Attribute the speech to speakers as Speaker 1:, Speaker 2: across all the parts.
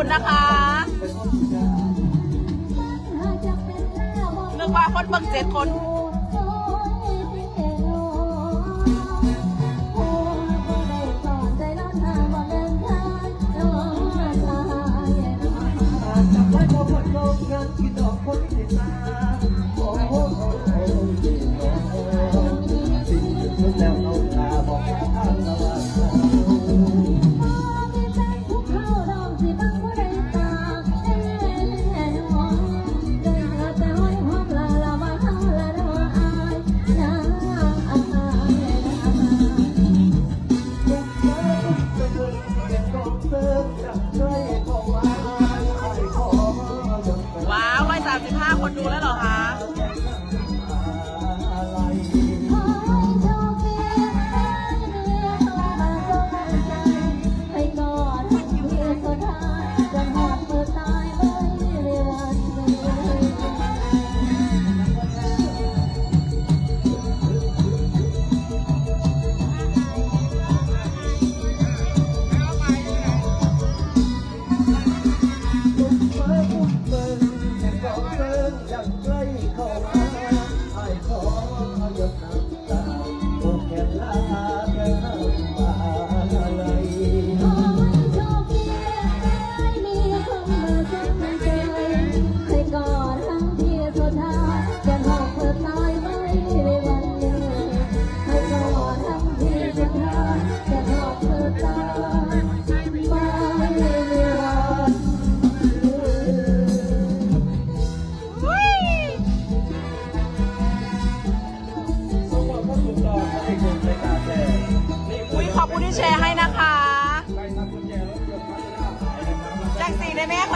Speaker 1: คุณนะคะนึกว่าคนเบิ่งเจ็ดคน
Speaker 2: จัว้มดลาน
Speaker 1: กินด
Speaker 3: อ
Speaker 1: คนไม่
Speaker 3: ได้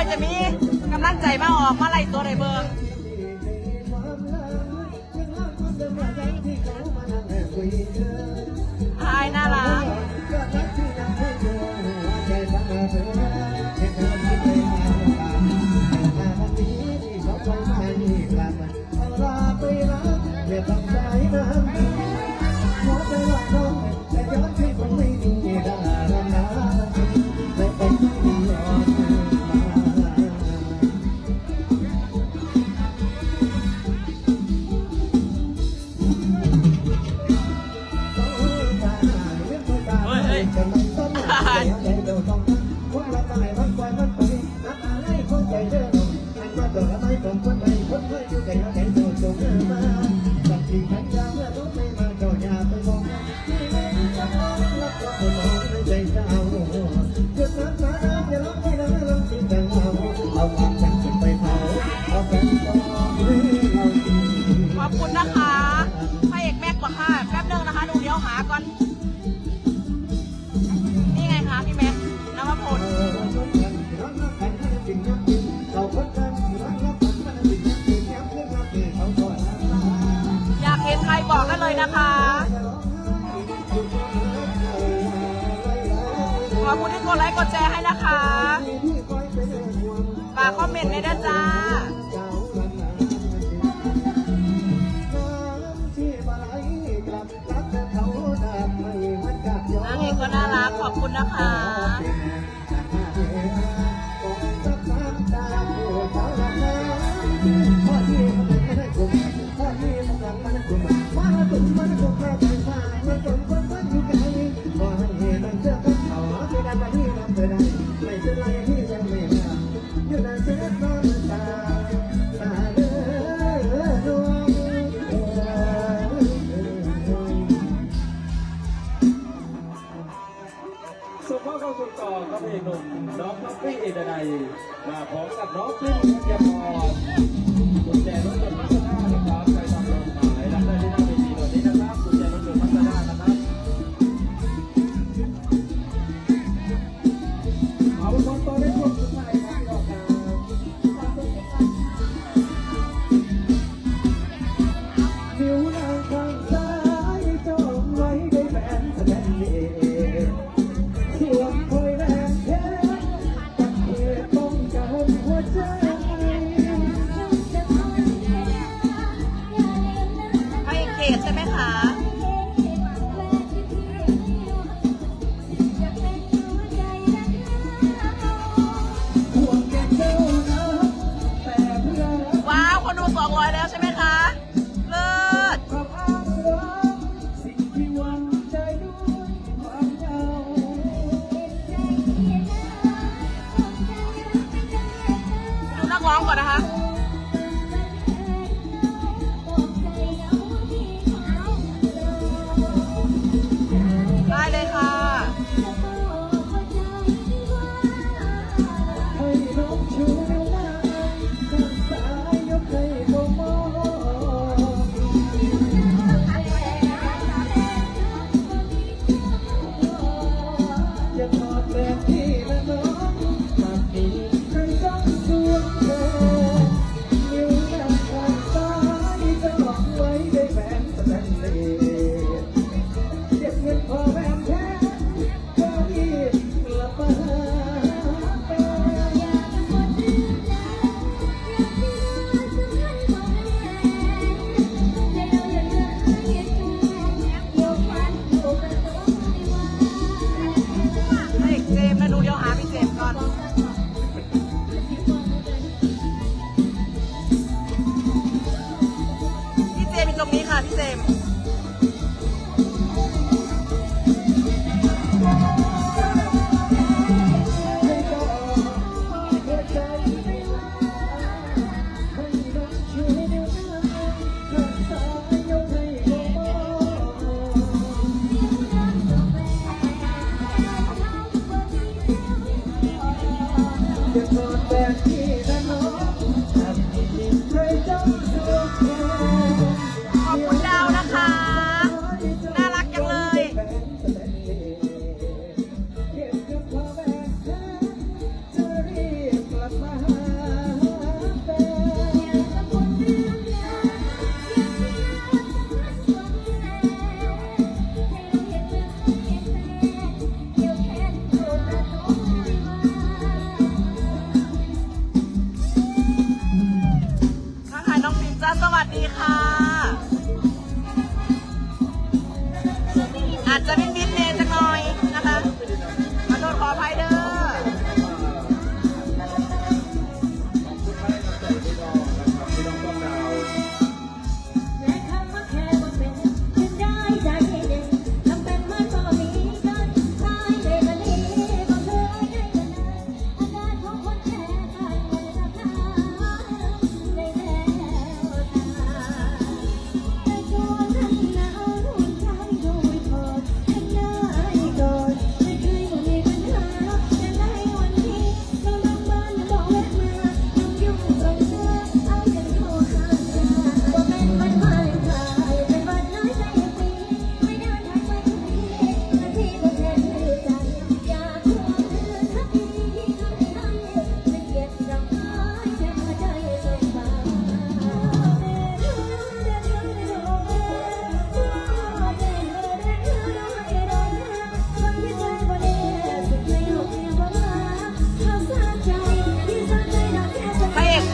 Speaker 3: อจะมีกำลังใจมาออกมาไล่ตัว
Speaker 1: ไร
Speaker 3: เบิร์ อบคุณที่กดไลค์กดแชร์ให้นะคะฝากคอมเมนต์ในด้านจ้าน้างเองก็น่ารักขอบคุณนะคะ
Speaker 1: Thank you.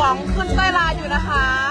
Speaker 1: ของขึ้นใต้ลาอยู่นะ
Speaker 3: คะ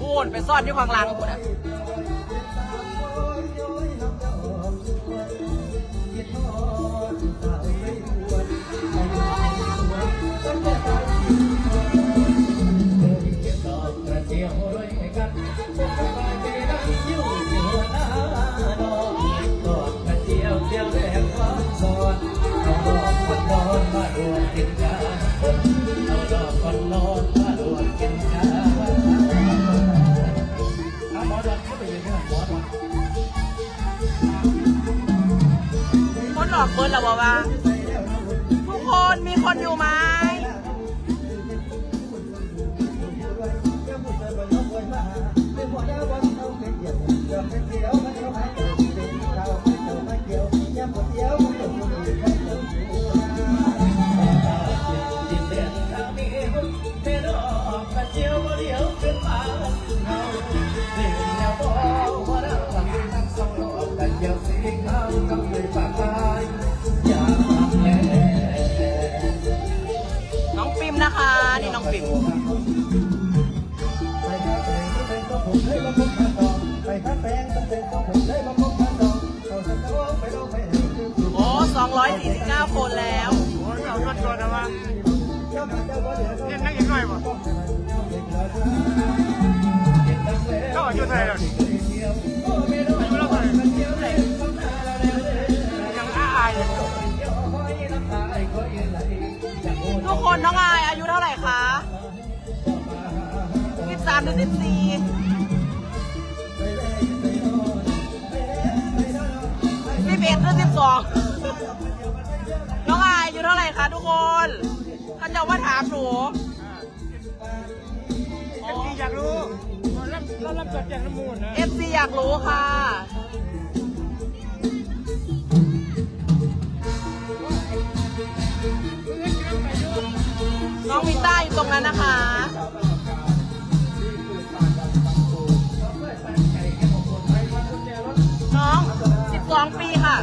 Speaker 1: พู
Speaker 3: ดไป
Speaker 1: ซ่อนที่ควาง
Speaker 3: ล่างกูนะ
Speaker 1: วนกิอกคนนอนมา
Speaker 3: ดวน
Speaker 1: กินชาเอาอดอน
Speaker 3: เข้าไปเลยนะหอดคนหลอกเบิร์หรอวะว่าทุกคนมีค
Speaker 4: นอยู่
Speaker 3: ไหม ต้องปิดโอ้249 คนแล้วเราก็
Speaker 4: โดนนะ
Speaker 3: ว่า
Speaker 4: เนี่ยนั่งยังหน่
Speaker 5: อยบ่ก็
Speaker 4: อยู่
Speaker 5: ไห
Speaker 4: ยล้ว คนน้องอา
Speaker 2: ยอายุเท่าไหร่คะสิบสามหรือ
Speaker 4: สิบสี่สิบเอ็
Speaker 1: ดหรือสิบสองน้องอายอายุเท่าไหร่คะทุกคนท่านเจ้าว่าถามหนู
Speaker 6: เอฟซีอยากรู้เรเอ
Speaker 1: ฟซีอยากรู้ค่ะ องวิต้าอยู่ตรงนั้นนะคะน้อง 12 ปีค่ะ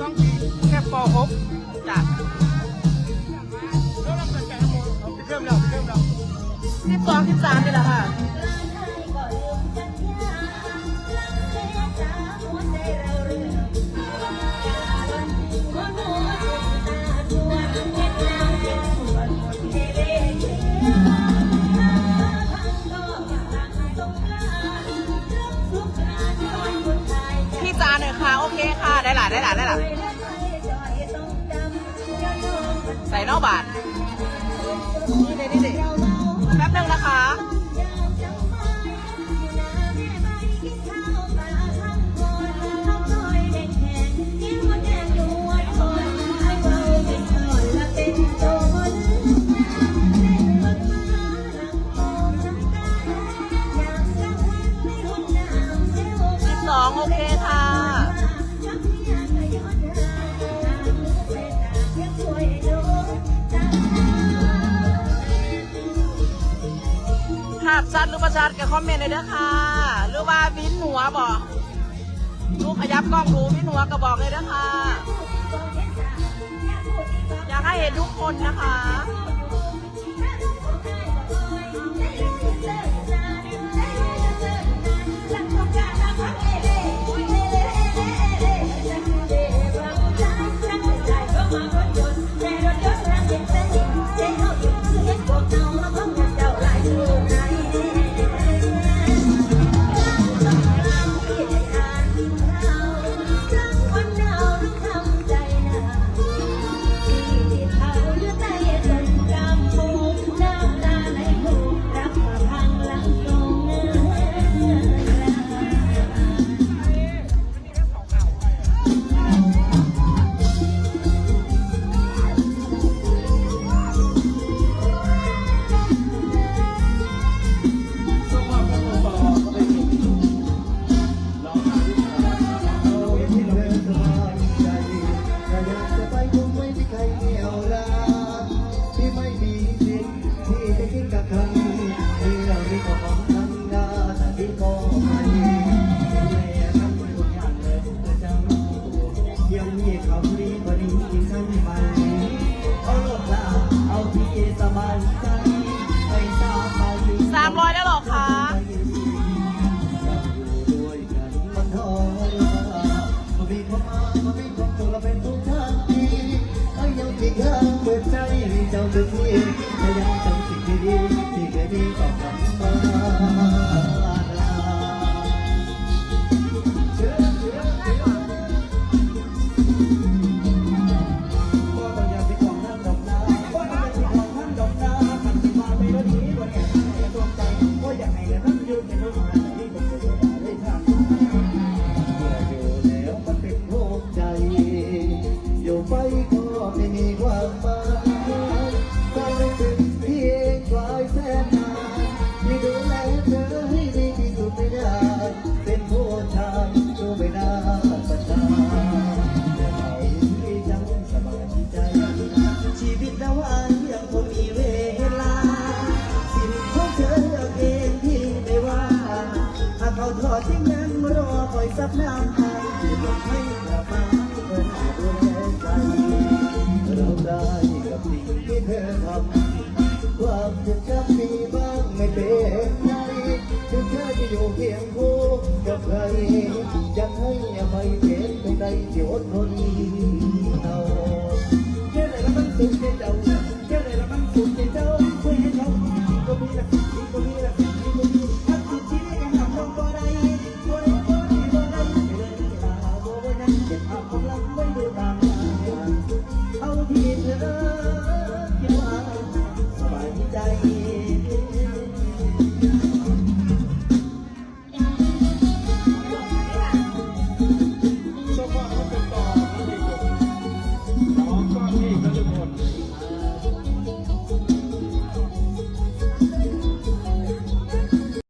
Speaker 6: ต้องปีแค่ป .6
Speaker 1: จ้ะ
Speaker 6: เรารับจัดแจงน้ำมูลเอาไปเริ่มแล้วไปเริ่มแล้ว
Speaker 1: 12 13นี่แหละค่ะ ใส่นอกบาท เลยเด้อค่ะ หรือว่าวินหัวบอกลูกขยับกล้องดูวินหัวก็บอกเลยเด้อค่ะ อยากให้เห็นทุกคนนะคะ เจ้า
Speaker 3: ดึงนี้พยายามจำสิ่งดีๆที่เคยมีต่อกัน ใครยังให้อภัยเจ็บตรงใดที่อดทน